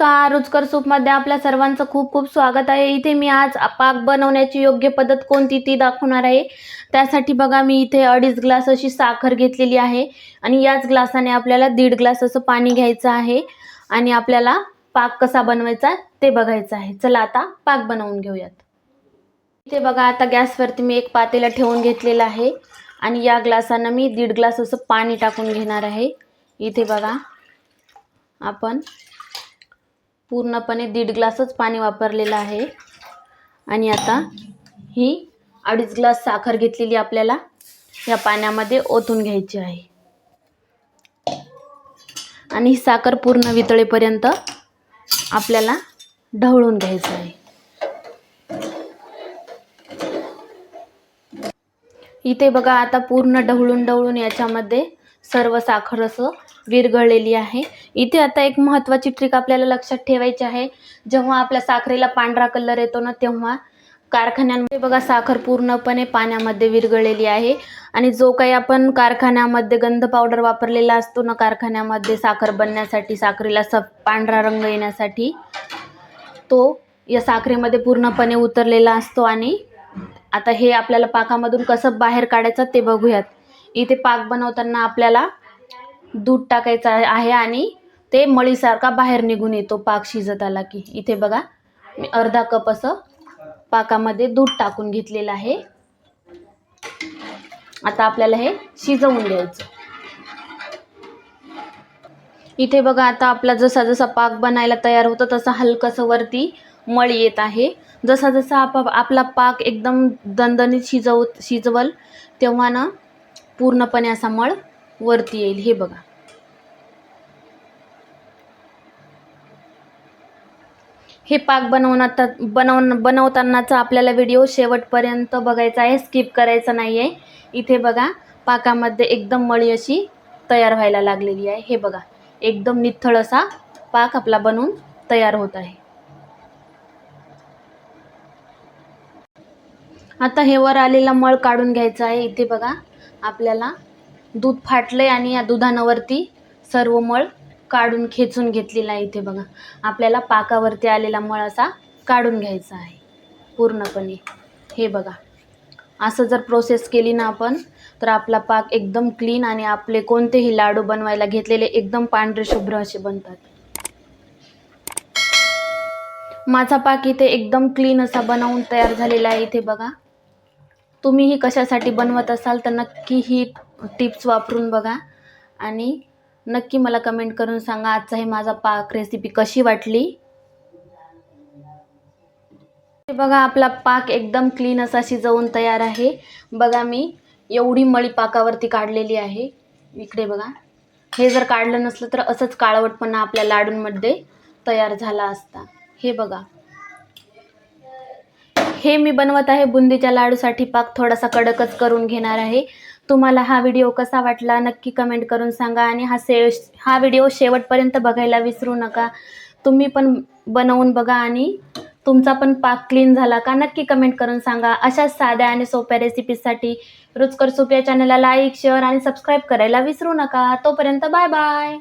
नमस्कार रुचकर सूपमध्ये आपल्या सर्वांचं खूप खूप स्वागत आहे. इथे मी आज पाक बनवण्याची योग्य पद्धत कोणती ती दाखवणार आहे. त्यासाठी बघा मी इथे अडीच ग्लास अशी साखर घेतलेली आहे आणि याच ग्लासाने आपल्याला दीड ग्लास असं पाणी घ्यायचं आहे आणि आपल्याला पाक कसा बनवायचा ते बघायचं आहे. चला आता पाक बनवून घेऊयात. इथे बघा आता गॅसवरती मी एक पातेला ठेवून घेतलेलं आहे आणि या ग्लासानं मी दीड ग्लास असं पाणी टाकून घेणार आहे. इथे बघा आपण पूर्णपणे दीड ग्लासच पाणी वापरलेलं आहे. आणि आता ही अडीच ग्लास साखर घेतलेली आपल्याला या पाण्यामध्ये ओतून घ्यायची आहे. आणि ही साखर पूर्ण वितळेपर्यंत आपल्याला ढवळून घ्यायचं आहे. इथे बघा आता पूर्ण ढवळून ढवळून याच्यामध्ये सर्व साखर असं विरघळलेली आहे. इथे आता एक महत्त्वाची ट्रिक आपल्याला लक्षात ठेवायची आहे. जेव्हा आपल्या साखरेला पांढरा कलर येतो ना तेव्हा कारखान्यांमध्ये बघा साखर पूर्णपणे पाण्यामध्ये विरघळलेली आहे. आणि जो काही आपण कारखान्यामध्ये गंध पावडर वापरलेला असतो ना कारखान्यामध्ये साखर बनण्यासाठी साखरेला स पांढरा रंग येण्यासाठी तो या साखरेमध्ये पूर्णपणे उतरलेला असतो. आणि आता हे आपल्याला पाकामधून कसं बाहेर काढायचं ते बघूयात. इथे पाक बनवताना आपल्याला दूध टाकायचं आहे आणि ते मळीसारखा बाहेर निघून येतो पाक शिजत आला की इथे बघा मी अर्धा कप असं पाकामध्ये दूध टाकून घेतलेलं आहे. आता आपल्याला हे शिजवून द्यायचं इथे बघा आता आपला जसा जसा पाक बनायला तयार होतं तसं हलकंसं वरती मळ येत आहे. जसा जसा आप आपला पाक एकदम दणदणीत शिजव शिजवल तेव्हा ना पूर्णपणे असा मळ वरती येईल. हे बघा. हे पाक बनवण्यात बनव बनवतानाचा आपल्याला व्हिडिओ शेवटपर्यंत बघायचा आहे. स्किप करायचं नाही आहे इथे बघा पाकामध्ये एकदम मळी अशी तयार व्हायला लागलेली आहे. हे बघा एकदम निथळ असा पाक आपला बनवून तयार होत आहे. आता हे वर आलेला मळ काढून घ्यायचा आहे. इथे बघा आपल्याला दूध फाटलं आहे आणि या दुधानावरती सर्व मळ काढून खेचून घेतलेला आहे इथे बघा. आपल्याला पाकावरती आलेला मळ असा काढून घ्यायचा आहे. पूर्णपणे. हे बघा. असं जर प्रोसेस केली ना आपण तर आपला पाक एकदम क्लीन आणि आपले कोणतेही लाडू बनवायला घेतलेले एकदम पांढरे शुभ्र असे बनतात. माझा पाक इथे एकदम क्लीन असा बनवून तयार झालेला आहे इथे बघा. तुम्हीही कशासाठी बनवत असाल तर नक्की ही टिप्स वापरून बघा. आणि नक्की मला कमेंट करून सांगा आजचा हे माझा पाक रेसिपी कशी वाटली? हे बघा आपला पाक एकदम क्लीन असा शिजवून तयार आहे. बघा मी एवढी मळी पाकावरती काढलेली आहे. इकडे बघा. हे जर काढलं नसलं तर असंच काळवटपणा आपल्या लाडूंमध्ये तयार झाला असता. हे बघा. हे मी बनवत आहे. बुंदीच्या लाडूसाठी पाक थोडासा कडकच करून घेणार आहे. तुम्हाला हा व्हिडिओ कसा वाटला नक्की कमेंट करून सांगा आणि हा से हा व्हिडिओ शेवटपर्यंत बघायला विसरू नका. तुम्ही पण बनवून बघा आणि तुमचा पण पाक क्लीन झाला का नक्की कमेंट करून सांगा. अशाच साध्या आणि सोप्या रेसिपीजसाठी रुचकर सोप्या चॅनलला लाईक शेअर आणि सबस्क्राईब करायला विसरू नका. तोपर्यंत बाय बाय